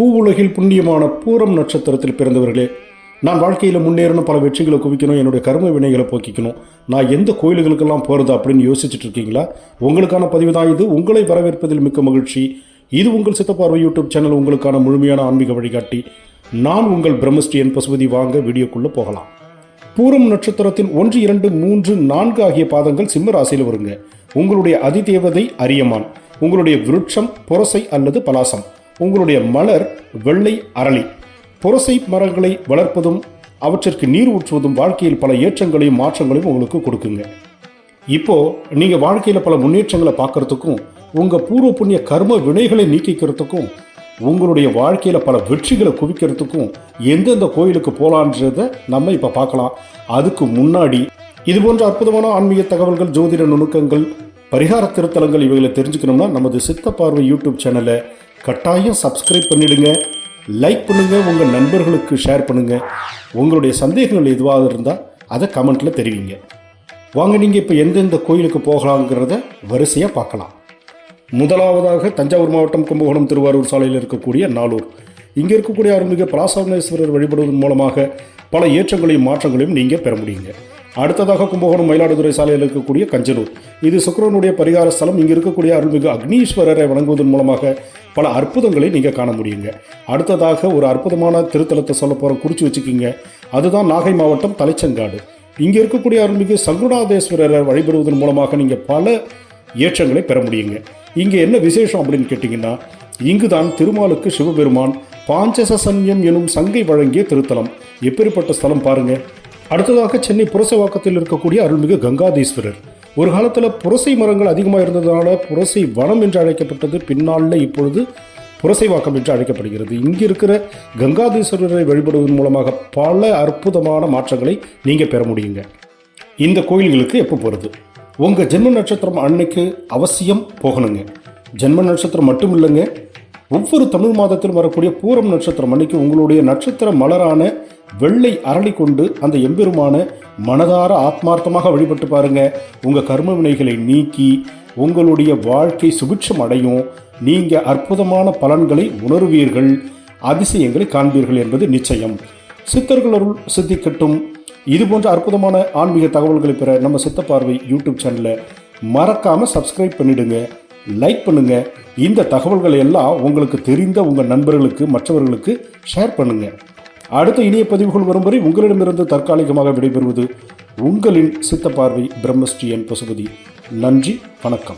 பூவுலகில் புண்ணியமான பூரம் நட்சத்திரத்தில் பிறந்தவர்களே நான் வாழ்க்கையில் முன்னேறணும் பல வெற்றிகளை குவிக்கணும் என்னுடைய கர்ம வினைகளை போக்கிக்கணும். நான் எந்த கோயில்களுக்கெல்லாம் போகிறது அப்படின்னு யோசிச்சுட்டு இருக்கீங்களா? உங்களுக்கான பதிவு தான் இது. உங்களை வரவேற்பதில் மிக்க மகிழ்ச்சி. இது உங்கள் சித்தப்பார்வை யூடியூப் சேனல் உங்களுக்கான முழுமையான ஆன்மீக வழிகாட்டி. நான் உங்கள் பிரம்மஸ்ரீ என் பசுபதி. வாங்க வீடியோக்குள்ளே போகலாம். பூரம் நட்சத்திரத்தின் ஒன்று இரண்டு மூன்று நான்கு ஆகிய பாதங்கள் சிம்ம ராசியில் வருங்க. உங்களுடைய அதிதேவதை அரியமான். உங்களுடைய விருட்சம் புரசை அல்லது பலாசம். உங்களுடைய மலர் வெள்ளை அரளி. புரசை மரங்களை வளர்ப்பதும் அவற்றிற்கு நீர் ஊற்றுவதும் வாழ்க்கையில் பல ஏற்றங்களையும் மாற்றங்களையும் உங்களுக்கு கொடுக்குங்க. இப்போ நீங்க வாழ்க்கையில பல முன்னேற்றங்களை பார்க்கறதுக்கும் உங்க பூர்வ புண்ணிய கர்ம வினைகளை நீக்கிக்கிறதுக்கும் உங்களுடைய வாழ்க்கையில பல வெற்றிகளை குவிக்கிறதுக்கும் எந்தெந்த கோயிலுக்கு போலான்றத நம்ம இப்ப பார்க்கலாம். அதுக்கு முன்னாடி இது போன்ற அற்புதமான ஆன்மீக தகவல்கள் ஜோதிட நுணுக்கங்கள் பரிகார திருத்தலங்கள் இவைகளை தெரிஞ்சுக்கணும்னா நமது சித்த பார்வை யூடியூப் சேனலை கட்டாயம் சப்ஸ்கிரைப் பண்ணிடுங்க லைக் பண்ணுங்க உங்கள் நண்பர்களுக்கு ஷேர் பண்ணுங்க. உங்களுடைய சந்தேகங்கள் எதுவாக இருந்தால் அதை கமெண்ட்டில் தெரிவிங்க. வாங்க நீங்கள் இப்போ எந்தெந்த கோயிலுக்கு போகலாங்கிறத வரிசையாக பார்க்கலாம். முதலாவதாக தஞ்சாவூர் மாவட்டம் கும்பகோணம் திருவாரூர் சாலையில் இருக்கக்கூடிய நாளூர் இங்கே இருக்கக்கூடிய அருள்மிகு பராசவனேஸ்வரர் வழிபடுவதன் மூலமாக பல ஏற்றங்களையும் மாற்றங்களையும் நீங்கள் பெற முடியுங்க. அடுத்ததாக கும்பகோணம் மயிலாடுதுறை சாலையில் இருக்கக்கூடிய கஞ்சனூர். இது சுக்கரனுடைய பரிகார ஸ்தலம். இங்கே இருக்கக்கூடிய அருள்மிகு அக்னீஸ்வரரை வணங்குவதன் மூலமாக பல அற்புதங்களை நீங்கள் காண முடியுங்க. அடுத்ததாக ஒரு அற்புதமான திருத்தலத்தை சொல்ல போகிற குறித்து வச்சுக்கிங்க. அதுதான் நாகை மாவட்டம் தலைச்சங்காடு. இங்கே இருக்கக்கூடிய அருள்மிகு சங்குநாதேஸ்வரரை வழிபடுவதன் மூலமாக நீங்கள் பல ஏற்றங்களை பெற முடியுங்க. இங்கே என்ன விசேஷம் அப்படின்னு கேட்டிங்கன்னா இங்குதான் திருமாலுக்கு சிவபெருமான் பாஞ்சசசன்யம் எனும் சங்கை வழங்கிய திருத்தலம். எப்பேற்பட்ட ஸ்தலம் பாருங்க. அடுத்ததாக சென்னை புரசவாக்கத்தில் இருக்கக்கூடிய அருள்மிகு கங்காதீஸ்வரர். ஒரு காலத்தில் புரசை மரங்கள் அதிகமாக இருந்ததுனால புரசை வனம் என்று அழைக்கப்பட்டது. பின்னாளில் இப்பொழுது புரசைவாக்கம் என்று அழைக்கப்படுகிறது. இங்கே இருக்கிற கங்காதீஸ்வரரை வழிபடுவதன் மூலமாக பல அற்புதமான மாற்றங்களை நீங்கள் பெற முடியுங்க. இந்த கோயில்களுக்கு எப்போ போகிறது உங்கள் ஜென்ம நட்சத்திரம் அன்னைக்கு அவசியம் போகணுங்க. ஜென்ம நட்சத்திரம் மட்டும் இல்லைங்க. ஒவ்வொரு தமிழ் மாதத்திலும் வரக்கூடிய பூரம் நட்சத்திரம் அன்னைக்கு உங்களுடைய நட்சத்திர மலரான வெள்ளை அரளி கொண்டு அந்த எம்பெருமான மனதார ஆத்மார்த்தமாக வழிபட்டு பாருங்க. உங்க கர்ம வினைகளை நீக்கி உங்களுடைய வாழ்க்கை சுபிட்சம் அடையும். நீங்க அற்புதமான பலன்களை உணர்வீர்கள். அதிசயங்களை காண்பீர்கள் என்பது நிச்சயம். சித்தர்களருள் சித்திக்கட்டும். இது போன்ற அற்புதமான ஆன்மீக தகவல்களை பெற நம்ம சித்த பார்வை யூடியூப் சேனலை மறக்காம சப்ஸ்கிரைப் பண்ணிடுங்க. லைக் பண்ணுங்க. இந்த தகவல்களை எல்லாம் உங்களுக்கு தெரிந்த உங்கள் நண்பர்களுக்கு மற்றவர்களுக்கு ஷேர் பண்ணுங்க. அடுத்த இணைய பதிவுகள் வரும் வரை உங்களிடமிருந்து தற்காலிகமாக விடைபெறுவது உங்களின் சித்த பார்வை பிரம்மஸ்ரீ என் பசுபதி. நன்றி வணக்கம்.